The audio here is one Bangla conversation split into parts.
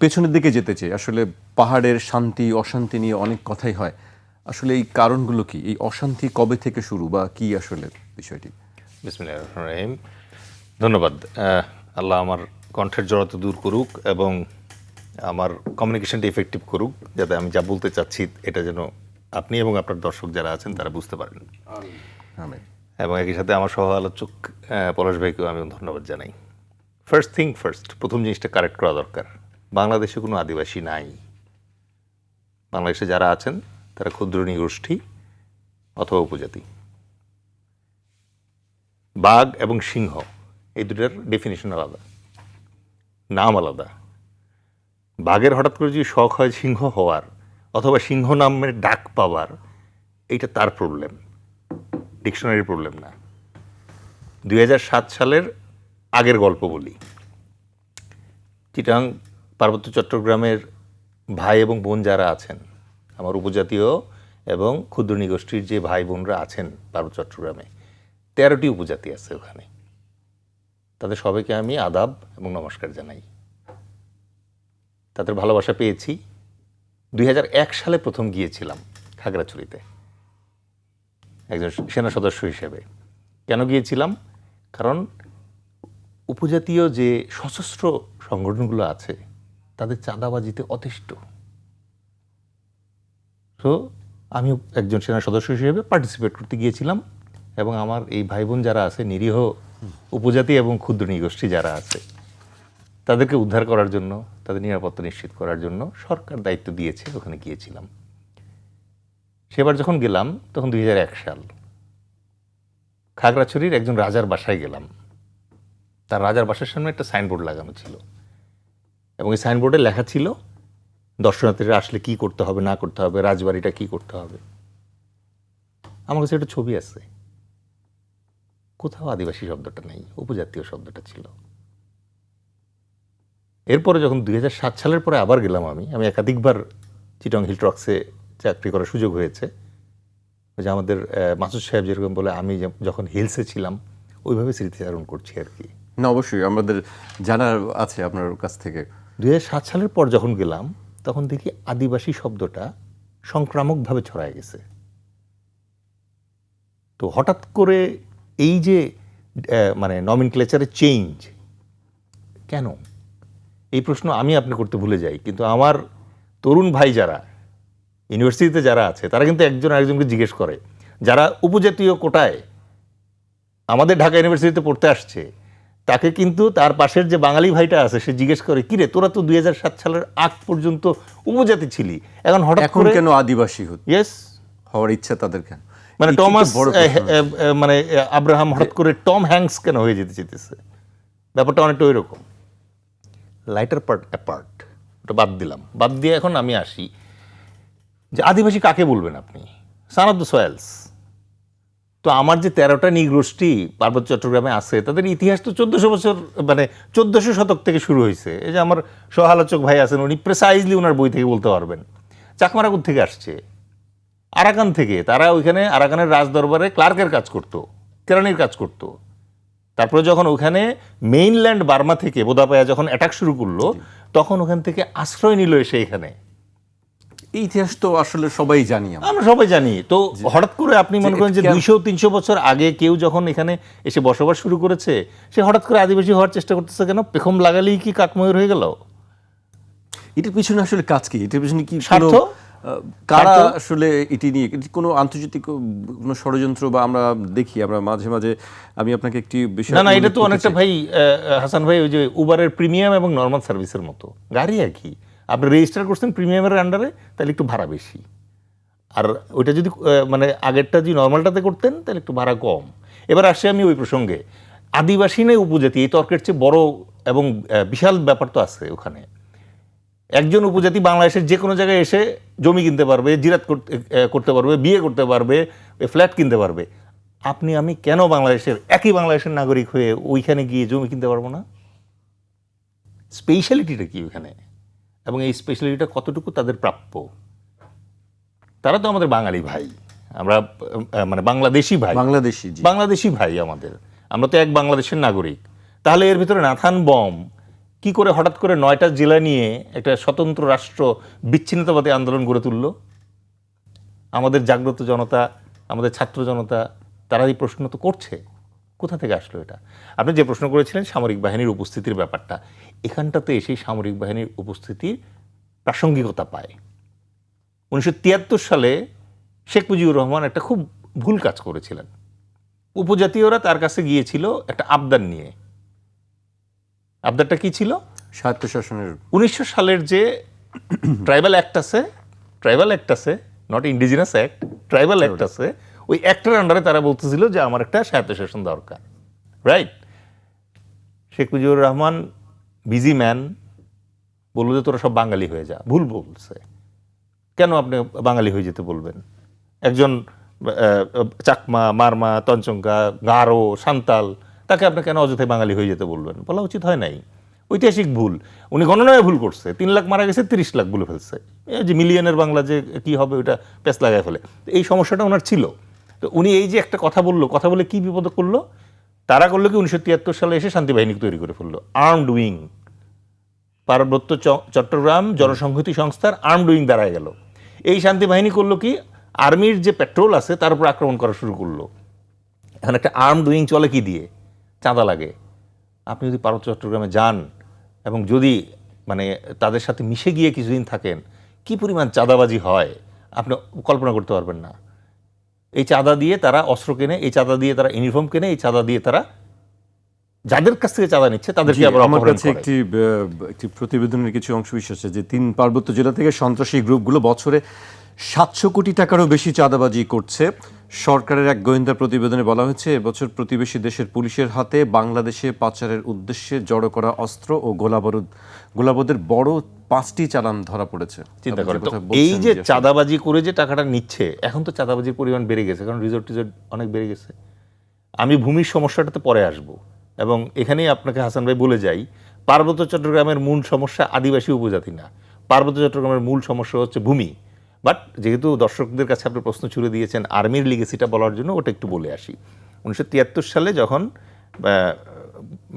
পেছনের দিকে যেতে চাই আসলে পাহাড়ের শান্তি অশান্তি নিয়ে অনেক কথাই হয়। আসলে এই কারণগুলো কি? এই অশান্তি কবে থেকে শুরু বা কি আসলে বিষয়টি? বিসমিল্লাহির রহমানির রহিম। ধন্যবাদ। আল্লাহ আমার কণ্ঠের জড়তা দূর করুক এবং আমার কমিউনিকেশনটা ইফেক্টিভ করুক যাতে আমি যা বলতে চাচ্ছি এটা যেন আপনি এবং আপনার দর্শক যারা আছেন তারা বুঝতে পারেন। এবং একই সাথে আমার সহ আলোচক পলাশ ভাইকেও আমি ধন্যবাদ জানাই। ফার্স্ট থিং ফার্স্ট প্রথম জিনিসটা কারেক্ট করা দরকার। বাংলাদেশে কোনো আদিবাসী নাই। বাংলাদেশে যারা আছেন, তারা ক্ষুদ্র, নৃগোষ্ঠী অথবা উপজাতি। বাঘ এবং সিংহ, এই দুটার ডেফিনেশন আলাদা। নাম আলাদা। বাঘের হঠাৎ করে যদি শখ হয় সিংহ হওয়ার, অথবা সিংহ নামের ডাক পাওয়ার, এইটা তার প্রবলেম ডিকশনারির প্রবলেম না। দুই হাজার সাত সালের আগের গল্প বলি। চিটাং পার্বত্য চট্টগ্রামের ভাই এবং বোন যারা আছেন, আমার উপজাতীয় এবং ক্ষুদ্র নিগোষ্ঠীর যে ভাই বোনরা আছেন পার্বত্য চট্টগ্রামে, তেরোটি উপজাতি আছে ওখানে। তাদের সবাইকে আমি আদাব এবং নমস্কার জানাই। তাদের ভালোবাসা পেয়েছি। দুই হাজার এক সালে প্রথম গিয়েছিলাম খাগড়াছড়িতে, একজন সেনা সদস্য হিসেবে। কেন গিয়েছিলাম? কারণ উপজাতীয় যে সশস্ত্র সংগঠনগুলো আছে তাদের চাঁদাবাজিতে অতিষ্ঠ। তো আমি একজন সেনা সদস্য হিসেবে পার্টিসিপেট করতে গিয়েছিলাম এবং আমার এই ভাই বোন যারা আছে, নিরীহ উপজাতি এবং ক্ষুদ্র নিগোষ্ঠী যারা আছে, তাদেরকে উদ্ধার করার জন্য, তাদের নিরাপত্তা নিশ্চিত করার জন্য সরকার দায়িত্ব দিয়েছে, ওখানে গিয়েছিলাম। সেবার যখন গেলাম, তখন দুই হাজার এক সাল, খাগড়াছড়ির একজন রাজার বাসায় গেলাম। তার রাজার বাসার সামনে একটা সাইনবোর্ড লাগানো ছিল। এবং এই সাইনবোর্ডে লেখা ছিল, দর্শনার্থীরা আসলে কি করতে হবে, না করতে হবে, রাজবাড়িটা কি করতে হবে। আমার কাছে একটা ছবি আছে। কোথাও আদিবাসী শব্দটা নেই, উপজাতীয় শব্দটা ছিল। এরপরে যখন দু হাজার সাত সালের পরে আবার গেলাম আমি আমি একাধিকবার চিটং হিল ট্রক্সে চাকরি করার সুযোগ হয়েছে। যে আমাদের মাসুদ সাহেব যেরকম বলে, আমি যখন হিলসে ছিলাম, ওইভাবে স্মৃতিচারণ করছি আর কি। না, অবশ্যই। আমাদের জানার আছে আপনার কাছ থেকে। দুই সাত সালের পর যখন গেলাম, তখন দেখি আদিবাসী শব্দটা সংক্রামকভাবে ছড়ায় গেছে। তো হঠাৎ করে এই যে মানে নমিন নমিনক্লেচারের চেঞ্জ কেন? এই প্রশ্ন আমি আপনি করতে ভুলে যাই, কিন্তু আমার তরুণ ভাই যারা ইউনিভার্সিটিতে যারা আছে, তারা কিন্তু একজন আরেকজনকে জিজ্ঞেস করে, যারা উপজাতীয় কোটায় আমাদের ঢাকা ইউনিভার্সিটিতে পড়তে আসছে তাকে কিন্তু তার পাশের যে বাঙালি ভাইটা আছে সে জিজ্ঞেস করে কিরে তোরা তো দুই সালের আগ পর্যন্ত উপজাতি ছিলি। এখন হঠাৎ এখন করে কেন আদিবাসী হতে ইয়েস হওয়ার ইচ্ছা তাদের কেন? মানে টমাস মানে আব্রাহাম হঠাৎ করে টম হ্যাংস কেন হয়ে যেতে চেতেছে ব্যাপারটা অনেকটা ওই রকম লাইটার পার্ট অ্যাপার্ট ওটা বাদ দিলাম। বাদ দিয়ে এখন আমি আসি যে আদিবাসী কাকে বলবেন আপনি? সান অফ দ্য সয়েলস তো আমার যে তেরোটা নিগোষ্ঠী পার্বত্য চট্টগ্রামে আছে তাদের ইতিহাস তো চোদ্দোশো বছর মানে চোদ্দোশো শতক থেকে শুরু হয়েছে। এই যে আমার সহালোচক ভাই আছেন উনি প্রেসাইজলি ওনার বই থেকে বলতে পারবেন। চাকমারাকুর থেকে আসছে? আরাকান থেকে। তারা ওইখানে আরাকানের রাজদরবারে ক্লার্কের কাজ করতো কেরানির কাজ করতো। তারপরে যখন ওখানে মেইনল্যান্ড বার্মা থেকে বোদাপায়া যখন অ্যাটাক শুরু করল তখন ওখান থেকে আশ্রয় নিল এসে এখানে। এই ইতিহাস তো আসলে সবাই জানি আমরা। সবাই জানি। তো হঠাৎ করে আপনি মনে করেন যে দুইশো তিনশো বছর আগে কেউ যখন এখানে এসে বসবাস শুরু করেছে সে হঠাৎ করে আদিবাসী হওয়ার চেষ্টা করতেছে কেন? পেখম লাগালেই কি কাকময়ূর হয়ে গেল? এটার পিছনে আসলে কাজ কি? এটার পিছনে কি স্বার্থ? কারা আসলে এটি নিয়ে কোনো আন্তর্জাতিক কোনো ষড়যন্ত্র বা আমরা দেখি আমরা মাঝে মাঝে আমি আপনাকে একটি বিষয় না না এটা তো অনেকটা ভাই হাসান ভাই ওই যে উবারের প্রিমিয়াম এবং নর্মাল সার্ভিসের মতো। গাড়ি একই আপনি রেজিস্টার করছেন প্রিমিয়ামের আন্ডারে তাহলে একটু ভাড়া বেশি। আর ওইটা যদি মানে আগেরটা যদি নর্মালটাতে করতেন, তাহলে একটু ভাড়া কম। এবার আসছি আমি ওই প্রসঙ্গে। আদিবাসী নেই উপজাতি? এই তর্কের চেয়ে বড় এবং বিশাল ব্যাপার তো আছে ওখানে। একজন উপজাতি বাংলাদেশের যে কোনো জায়গায় এসে জমি কিনতে পারবে, জিরাত করতে করতে পারবে, বিয়ে করতে পারবে ফ্ল্যাট কিনতে পারবে। আপনি, আমি কেন বাংলাদেশের, একই বাংলাদেশের নাগরিক হয়ে ওইখানে গিয়ে জমি কিনতে পারব না? স্পেশালিটিটা কি ওইখানে এবং এই স্পেশালিটিটা কতটুকু তাদের প্রাপ্য? তারা তো আমাদের বাঙালি ভাই। আমরা মানে বাংলাদেশি ভাই। বাংলাদেশি বাংলাদেশি ভাই আমাদের। আমরা তো এক বাংলাদেশের নাগরিক। তাহলে এর ভিতরে নাথান বম কি করে হঠাৎ করে নয়টা জেলা নিয়ে একটা স্বতন্ত্র রাষ্ট্র বিচ্ছিন্নতাবাদী আন্দোলন গড়ে তুলল? আমাদের জাগ্রত জনতা আমাদের ছাত্র জনতা তারা এই প্রশ্ন তো করছে। কোথা থেকে আসলো এটা? আপনি যে প্রশ্ন করেছিলেন সামরিক বাহিনীর উপস্থিতির ব্যাপারটা এখানটাতে এসেই সামরিক বাহিনীর উপস্থিতির প্রাসঙ্গিকতা পায়। উনিশশো তিয়াত্তর সালে শেখ মুজিবুর রহমান একটা খুব ভুল কাজ করেছিলেন। উপজাতীয়রা তার কাছে গিয়েছিল একটা আবদার নিয়ে। আবদারটা কি ছিল? স্বায়ত্তশাসনের উনিশশো সালের যে ট্রাইবাল অ্যাক্ট আছে ট্রাইবাল অ্যাক্ট আছে not indigenous act tribal act আছে ওই অ্যাক্টের আন্ডারে তারা বলতেছিল যে আমার একটা স্বায়ত্তশাসন দরকার right Sheikh Mujibur Rahman busy man বলল যে তোরা সব বাঙালি হয়ে যা, ভুল বলছে। কেন আপনি বাঙালি হয়ে যেতে বলবেন? একজন চাকমা, মারমা তঞ্চঙ্কা গারো, সান্তাল, তাকে আপনি কেন অযথায় বাঙালি হয়ে যেতে বলবেন? বলা উচিত হয় নাই। ঐতিহাসিক ভুল। উনি গণনায় ভুল করছে। তিন লাখ মারা গেছে, তিরিশ লাখ বলে ফেলছে। এই যে মিলিয়নের বাংলা যে কি হবে, ওটা পেস লাগায় ফেলে। এই সমস্যাটা ওনার ছিল। তো উনি এই যে একটা কথা বলল, কথা বলে কি বিপদ করল তারা করল কি উনিশশো তিয়াত্তর সালে এসে শান্তি বাহিনী তৈরি করে ফেলল আর্মড উইং পার্বত্য চট্টগ্রাম জনসংহতি সংস্থার আর্মড উইং দাঁড়ায় গেল। এই শান্তি বাহিনী করল কি? আর্মির যে পেট্রোল আছে, তার উপর আক্রমণ করা শুরু করল। এখন একটা আর্মড উইং চলে কি দিয়ে? চাঁদা লাগে। আপনি যদি পার্বত্য চট্টগ্রামে যান এবং যদি মানে তাদের সাথে মিশে গিয়ে কিছুদিন থাকেন, কি পরিমাণ চাঁদাবাজি হয়? আপনি কল্পনা করতে পারবেন না। এই চাঁদা দিয়ে তারা অস্ত্র কেনে এই চাঁদা দিয়ে তারা ইউনিফর্ম কেনে এই চাঁদা দিয়ে তারা যাদের কাছ থেকে চাঁদা নিচ্ছে তাদেরকে আবার আমার কাছে একটি আহ, একটি প্রতিবেদনের কিছু অংশ এসেছে যে তিন পার্বত্য জেলা থেকে সন্ত্রাসী গ্রুপগুলো বছরে সাতশো কোটি টাকারও বেশি চাঁদাবাজি করছে। সরকারের এক গোয়েন্দা প্রতিবেদনে বলা হয়েছে এবছর প্রতিবেশী দেশের পুলিশের হাতে বাংলাদেশে পাচারের উদ্দেশ্যে জড়ো করা অস্ত্র ও গোলাবারুদ। গোলাবারুদের বড় পাঁচটি চালান ধরা পড়েছে। চিন্তা করেন এই যে চাঁদাবাজি করে যে টাকাটা নিচ্ছে এখন তো চাঁদাবাজির পরিমাণ বেড়ে গেছে কারণ রিসোর্ট টিসোর্ট অনেক বেড়ে গেছে। আমি ভূমির সমস্যাটাতে পরে আসব এবং এখানেই আপনাকে হাসান ভাই বলে যাই পার্বত্য চট্টগ্রামের মূল সমস্যা আদিবাসী উপজাতি না। পার্বত্য চট্টগ্রামের মূল সমস্যা হচ্ছে ভূমি। বাট যেহেতু দর্শকদের কাছে আপনি প্রশ্ন ছুড়ে দিয়েছেন আর্মির লিগেসিটা বলার জন্য, ওটা একটু বলে আসি। উনিশশো তিয়াত্তর সালে যখন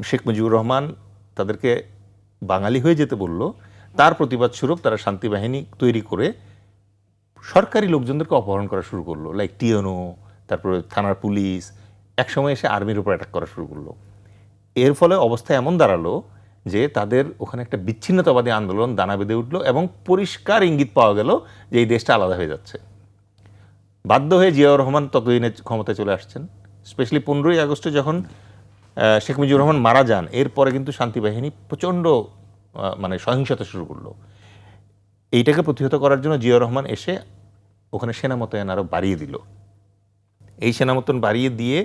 শেখ মুজিবুর রহমান তাদেরকে বাঙালি হয়ে যেতে বলল, তার প্রতিবাদ স্বরূপ তারা শান্তি বাহিনী তৈরি করে সরকারি লোকজনদেরকে অপহরণ করা শুরু করল। লাইক টিএনও, তারপরে থানার পুলিশ, একসময় এসে আর্মির উপর অ্যাটাক করা শুরু করল। এর ফলে অবস্থা এমন দাঁড়াল যে তাদের ওখানে একটা বিচ্ছিন্নতাবাদী আন্দোলন দানা বেঁধে উঠল এবং পরিষ্কার ইঙ্গিত পাওয়া গেল যে এই দেশটা আলাদা হয়ে যাচ্ছে। বাধ্য হয়ে জিয়াউর রহমান ততদিনে ক্ষমতায় চলে আসছেন। স্পেশালি পনেরোই আগস্টে যখন শেখ মুজিবুর রহমান মারা যান, এরপরে কিন্তু শান্তি বাহিনী প্রচণ্ড মানে সহিংসতা শুরু করল। এইটাকে প্রতিহত করার জন্য জিয়াউর রহমান এসে ওখানে সেনা মোতায়েন আরও বাড়িয়ে দিল। এই সেনা মতন বাড়িয়ে দিয়ে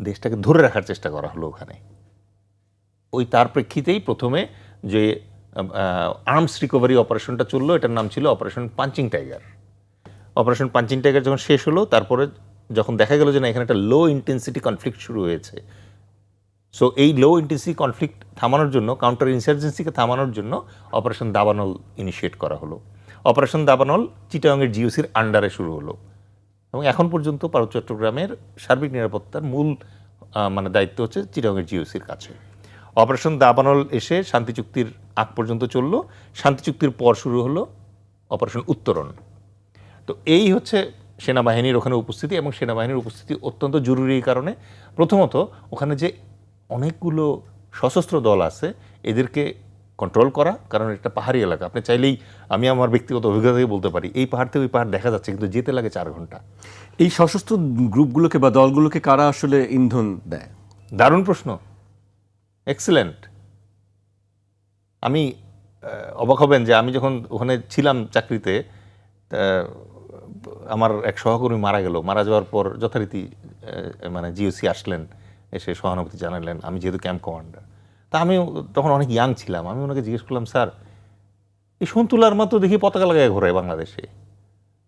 দেশটাকে ধরে রাখার চেষ্টা করা হলো ওখানে। ওই তার প্রেক্ষিতেই প্রথমে যে আর্মস রিকভারি অপারেশনটা চলল, এটার নাম ছিল operation punching tiger operation punching tiger যখন শেষ হলো, তারপরে যখন দেখা গেল যে না, এখানে একটা লো ইন্টেন্সিটি কনফ্লিক্ট শুরু হয়েছে। সো এই লো ইন্টেন্সিটি কনফ্লিক্ট থামানোর জন্য কাউন্টার ইনসার্জেন্সিকে থামানোর জন্য অপারেশন দাবানল ইনিশিয়েট করা হলো। অপারেশন দাবানল চিটাংয়ের জিওসির আন্ডারে শুরু হলো। এবং এখন পর্যন্ত পার্বত্য চট্টগ্রামের সার্বিক নিরাপত্তার মূল মানে দায়িত্ব হচ্ছে চিটাংয়ের জিওসির কাছে। অপারেশন দাবানল এসে শান্তি চুক্তির আগ পর্যন্ত চলল। শান্তি চুক্তির পর শুরু হলো অপারেশন উত্তরণ। তো এই হচ্ছে সেনাবাহিনীর ওখানে উপস্থিতি এবং সেনাবাহিনীর উপস্থিতি অত্যন্ত জরুরি এই কারণে। প্রথমত ওখানে যে অনেকগুলো সশস্ত্র দল আছে এদেরকে কন্ট্রোল করা কারণ এটা পাহাড়ি এলাকা। আপনি চাইলেই আমি আমার ব্যক্তিগত অভিজ্ঞতা থেকে বলতে পারি এই পাহাড় থেকে ওই পাহাড় দেখা যাচ্ছে কিন্তু যেতে লাগে চার ঘণ্টা। এই সশস্ত্র গ্রুপগুলোকে বা দলগুলোকে কারা আসলে ইন্ধন দেয়? দারুণ প্রশ্ন। এক্সিলেন্ট আমি অবাক হবেন যে আমি যখন ওখানে ছিলাম চাকরিতে আমার এক সহকর্মী মারা গেল। মারা যাওয়ার পর যথারীতি মানে জিওসি আসলেন, এসে সহানুভূতি জানালেন, আমি যেহেতু ক্যাম্প কমান্ডার তা আমি তখন অনেক ইয়াং ছিলাম। আমি ওনাকে জিজ্ঞেস করলাম, স্যার, এই সন্তুলার মতো দেখি পতাকা লাগায় ঘোরায় বাংলাদেশে।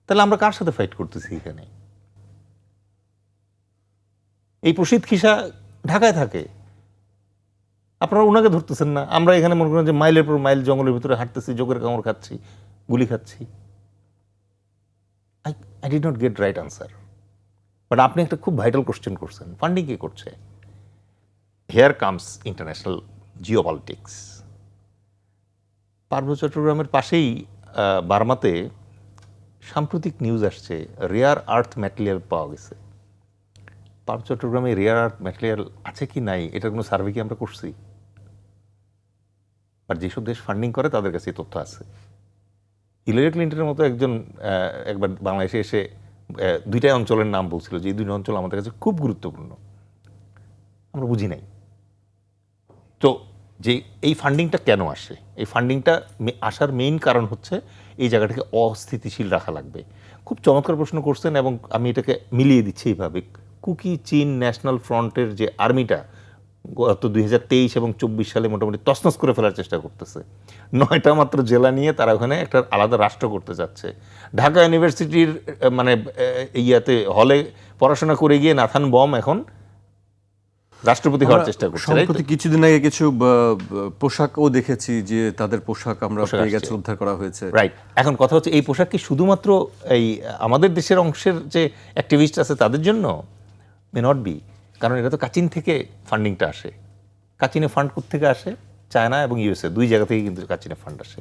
তাহলে আমরা কার সাথে ফাইট করতেছি এখানে? এই প্রসিদ্ধ খিসা ঢাকায় থাকে। আপনারা ওনাকে ধরতেছেন না। আমরা এখানে মনে করেন যে মাইলের পর মাইল জঙ্গলের ভিতরে হাঁটতেছি যোগের কামড় খাচ্ছি, গুলি খাচ্ছি। I I did not get right answer but আপনি একটা খুব ভাইটাল কোশ্চেন করছেন। ফান্ডিং কে করছে? Here comes international geopolitics পার্বত্য চট্টগ্রামের পাশেই বার্মাতে সাম্প্রতিক নিউজ আসছে রেয়ার আর্থ ম্যাটেরিয়াল পাওয়া গেছে। পার্বত্য চট্টগ্রামে রেয়ার আর্থ ম্যাটেরিয়াল আছে কি নাই এটার কোনো সার্ভে কি আমরা করছি? আর যেসব দেশ ফান্ডিং করে, তাদের কাছে এই তথ্য আছে। হিলারি ক্লিন্টনের মতো একজন একবার বাংলাদেশে এসে দুইটাই অঞ্চলের নাম বলছিল, যে এই দুইটা অঞ্চল আমাদের কাছে খুব গুরুত্বপূর্ণ। আমরা বুঝি নাই। তো যে এই ফান্ডিংটা কেন আসে? এই ফান্ডিংটা আসার মেইন কারণ হচ্ছে এই জায়গাটাকে অস্থিতিশীল রাখা লাগবে। খুব চমৎকার প্রশ্ন করছেন এবং আমি এটাকে মিলিয়ে দিচ্ছি এইভাবে। কুকি চীন ন্যাশনাল ফ্রন্টের যে আর্মিটা গত দুই হাজার তেইশ এবং চব্বিশ সালে মোটামুটি তছনছ করে ফেলার চেষ্টা করতেছে। নয়টা মাত্র জেলা নিয়ে তারা ওখানে একটা আলাদা রাষ্ট্র করতে যাচ্ছে। ঢাকা ইউনিভার্সিটির মানে ইয়াতে হলে পড়াশোনা করে গিয়ে নাথান বম এখন রাষ্ট্রপতি হওয়ার চেষ্টা করছে সম্প্রতি কিছুদিন আগে কিছু পোশাকও দেখেছি যে তাদের পোশাক আমরা পেয়ে গেছে উদ্ধার করা হয়েছে। রাইট এখন কথা হচ্ছে এই পোশাক কি শুধুমাত্র এই আমাদের দেশের অংশের যে অ্যাক্টিভিস্ট আছে তাদের জন্য? মে নট বি কারণ এটা তো কাচিন থেকে ফান্ডিংটা আসে। কাচিনে ফান্ড থেকে আসে? চায়না এবং ইউএসএ দুই জায়গা থেকে কিন্তু কাচিনে ফান্ড আসে।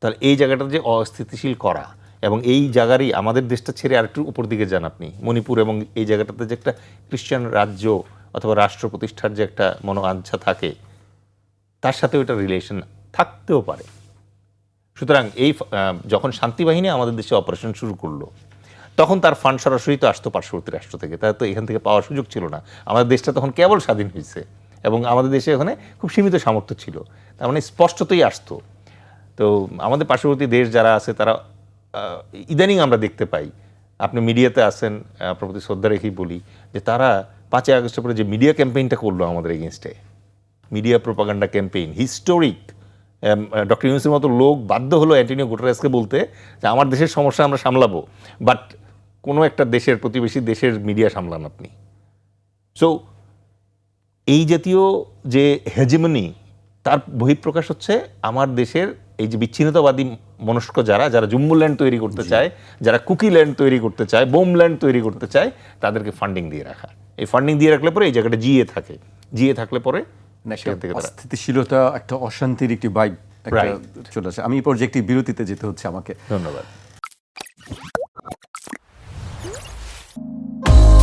তাহলে এই জায়গাটা যে অস্থিতিশীল করা এবং এই জায়গারই আমাদের দেশটা ছেড়ে আরেকটু উপর দিকে যান আপনি। মণিপুর এবং এই জায়গাটাতে যে একটা খ্রিস্টান রাজ্য অথবা রাষ্ট্র প্রতিষ্ঠার যে একটা মনো থাকে, তার সাথেও এটা রিলেশন থাকতেও পারে। সুতরাং এই যখন শান্তি বাহিনী আমাদের দেশে অপারেশন শুরু করল তখন তার ফান্ড সরাসরি তো আসতো পার্শ্ববর্তী রাষ্ট্র থেকে। তার তো এখান থেকে পাওয়ার সুযোগ ছিল না। আমাদের দেশটা তখন কেবল স্বাধীন হয়েছে এবং আমাদের দেশে ওখানে খুব সীমিত সামর্থ্য ছিল। তার মানে স্পষ্টতই আসতো। তো আমাদের পার্শ্ববর্তী দেশ যারা আছে, তারা ইদানিং আমরা দেখতে পাই। আপনি মিডিয়াতে আসেন আপনার প্রতি শ্রদ্ধা রেখেই বলি যে তারা পাঁচই আগস্টের পরে যে মিডিয়া ক্যাম্পেইনটা করল আমাদের এগেনস্টে media propaganda campaign, historic doctor ইউনুসের মতো লোক বাধ্য হলো অ্যান্টনিও গুটারেসকে বলতে যে, আমার দেশের সমস্যা আমরা সামলাবো। বাট কোনো একটা দেশের প্রতিবেশী দেশের মিডিয়া সামলান আপনি। সো এই জাতীয় যে হেজেমনি তার বহিঃপ্রকাশ হচ্ছে আমার দেশের এই যে বিচ্ছিন্নতাবাদী মনস্ক যারা যারা জুম্বু ল্যান্ড তৈরি করতে চায় যারা কুকি ল্যান্ড তৈরি করতে চায় বোম ল্যান্ড তৈরি করতে চায় তাদেরকে ফান্ডিং দিয়ে রাখা। এই ফান্ডিং দিয়ে রাখলে পরে এই জায়গাটা জিয়ে থাকে। জিয়ে থাকলে পরে অস্থিতিশীলতা একটা অশান্তির একটি বাইক. চলে আসে। আমি একটি বিরতিতে যেতে হচ্ছে আমাকে। ধন্যবাদ।